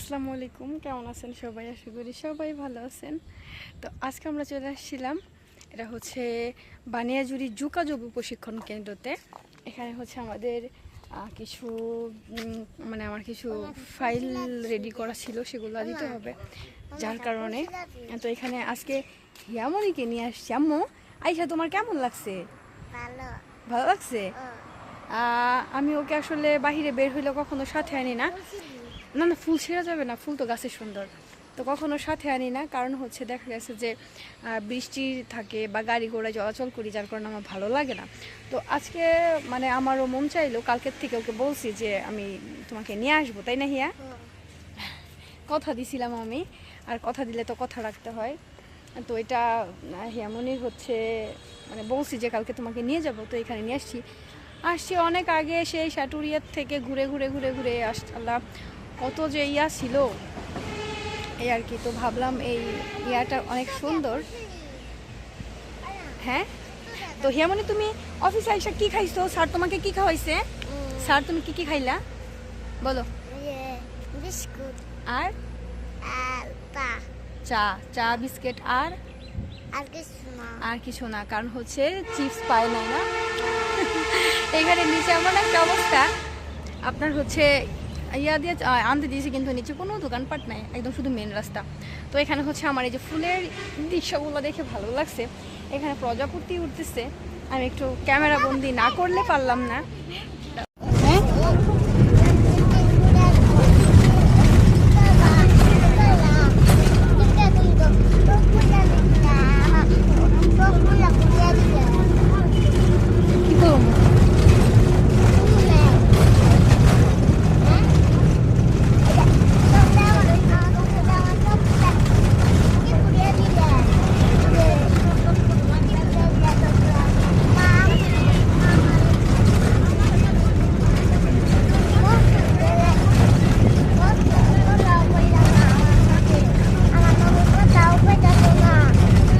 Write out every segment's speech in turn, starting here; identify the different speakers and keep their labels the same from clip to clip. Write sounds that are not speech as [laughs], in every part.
Speaker 1: আসসালামু আলাইকুম। কেমন আছেন সবাই? আশা করি সবাই ভালো আছেন। তো আজকে আমরা চলে আসছিলাম এটা হচ্ছে বানিয়াজুরি যোগাযোগ প্রশিক্ষণ কেন্দ্রতে। এখানে হচ্ছে আমাদের কিছু মানে আমার কিছু ফাইল রেডি করা ছিল সেগুলো দিতে হবে যার কারণে। তো এখানে আজকে হিয়ামনিকে নিয়ে আসছি। আম্মু আইসা তোমার কেমন লাগছে?
Speaker 2: ভালো।
Speaker 1: ভালো লাগছে? আহ, আমি ওকে আসলে বাহিরে বের হইলে কখনো সাথে আনি না। না না, ফুল ছেঁড়া যাবে না, ফুল তো গাছে সুন্দর। তো কখনো সাথে আনি না, কারণ হচ্ছে দেখা গেছে যে বৃষ্টি থাকে বা গাড়ি ঘোড়া চলাচল করি, যার কারণে আমার ভালো লাগে না। তো আজকে মানে আমারও মন চাইলো, কালকের থেকে ওকে বলছি যে, আমি তোমাকে নিয়ে আসব, তাই না হিয়া? কথা দিছিলাম আমি, আর কথা দিলে তো কথা রাখতে হয়। তো এটা হিয়ামনির হচ্ছে মানে বলছি যে, কালকে তোমাকে নিয়ে যাব, তো এখানে নিয়ে আসছি। আসছি অনেক আগে, সেই সাটুরিয়ার থেকে ঘুরে ঘুরে ঘুরে ঘুরে আল্লাহ কত যে ইয়া ছিল এই আর কি। তো ভাবলাম এই ইয়াটা অনেক সুন্দর। হ্যাঁ? তো হিয়ামনি তুমি অফিসে আইসা কি খাইছো? স্যার তোমাকে কি খাওয়াইছে? স্যার তুমি কি কি খাইলা? বলো।
Speaker 2: বিস্কুট।
Speaker 1: আর? চা। চা বিস্কিট আর?
Speaker 2: আর কিছু না।
Speaker 1: আর কিছু না কারণ হচ্ছে চিপস পায় না না। [laughs] এখানে নিচে এমন একটা অবস্থা। আপনার হচ্ছে ইয়া দিয়ে আনতে দিয়েছে কিন্তু নিচে কোনো দোকানপাট নাই, একদম শুধু মেন রাস্তা। তো এখানে হচ্ছে আমার এই যে ফুলের দৃশ্যগুলো দেখে ভালো লাগছে। এখানে প্রজাপতি উঠতেছে। আমি একটু ক্যামেরা বন্দি না করলে পারলাম না।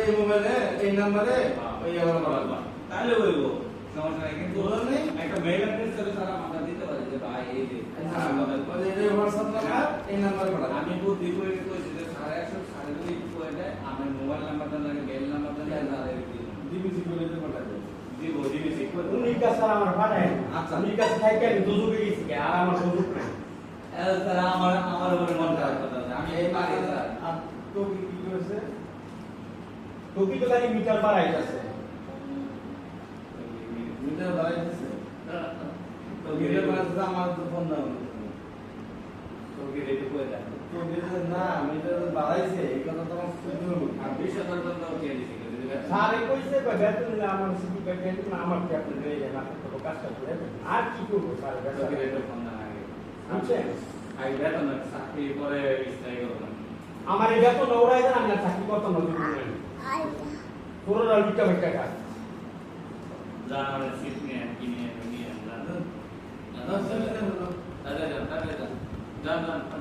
Speaker 3: এই
Speaker 4: মোবাইলে এই নাম্বারে
Speaker 3: তাহলে বলব সমস্যা নাই কিন্তু একটা মেইল অ্যাড্রেস দিতে পারি যে ভাই এই যে
Speaker 4: হ্যাঁ এই হোয়াটসঅ্যাপ নাম্বার এই নাম্বারে পাঠাবো
Speaker 3: আমি বুদ্ধি করে কইছি যে সাড়ে একশো সাড়ে দুই আমি মোবাইল নাম্বারটা লাগে মেইল নাম্বারটা লাগে তাদের
Speaker 4: ডিবিসি করে দিয়ে পাঠাবো
Speaker 3: দিব দিবি
Speaker 5: আমার
Speaker 3: আচ্ছা।
Speaker 5: উনি কাছে আমি দুজুকে গেছি আর আমার সুযোগ নাই।
Speaker 3: স্যার আমার আমার উপরে মন খারাপ কথা আমি এই পারি স্যার।
Speaker 4: আর তো কি কি করেছে?
Speaker 5: টুকি তো খালি মিটার বাড়াই
Speaker 4: বাড়াই
Speaker 3: তো
Speaker 4: তো আমার তো ফোন দাও।
Speaker 3: তোকে রেডি করে দেয়
Speaker 4: তো মিটার না মিটার বাড়াইছে এই কথা
Speaker 3: টাকা দিছি?
Speaker 5: স্যারে কইছে কই বেতন দিলে আমার সিটি কই দেন না আমার কি আপনি দিয়ে দেন আপনি তো কাজটা করে আর কি করব স্যার বেতন?
Speaker 3: ফোন না আগে।
Speaker 5: বুঝছেন?
Speaker 3: আগে বেতন না চাকরি পরে স্থায়ী করলাম
Speaker 5: আমার এই বেতন ওরাই দেন আমি চাকরি করতাম না দিব না পুরোটা লুটা বেটা কাজ
Speaker 3: আমরা সিট নিয়ে কিনে নিয়ে আমরা
Speaker 4: দশ মিনিট হলো
Speaker 3: দাদা যান দাদা যান যান যান ওটা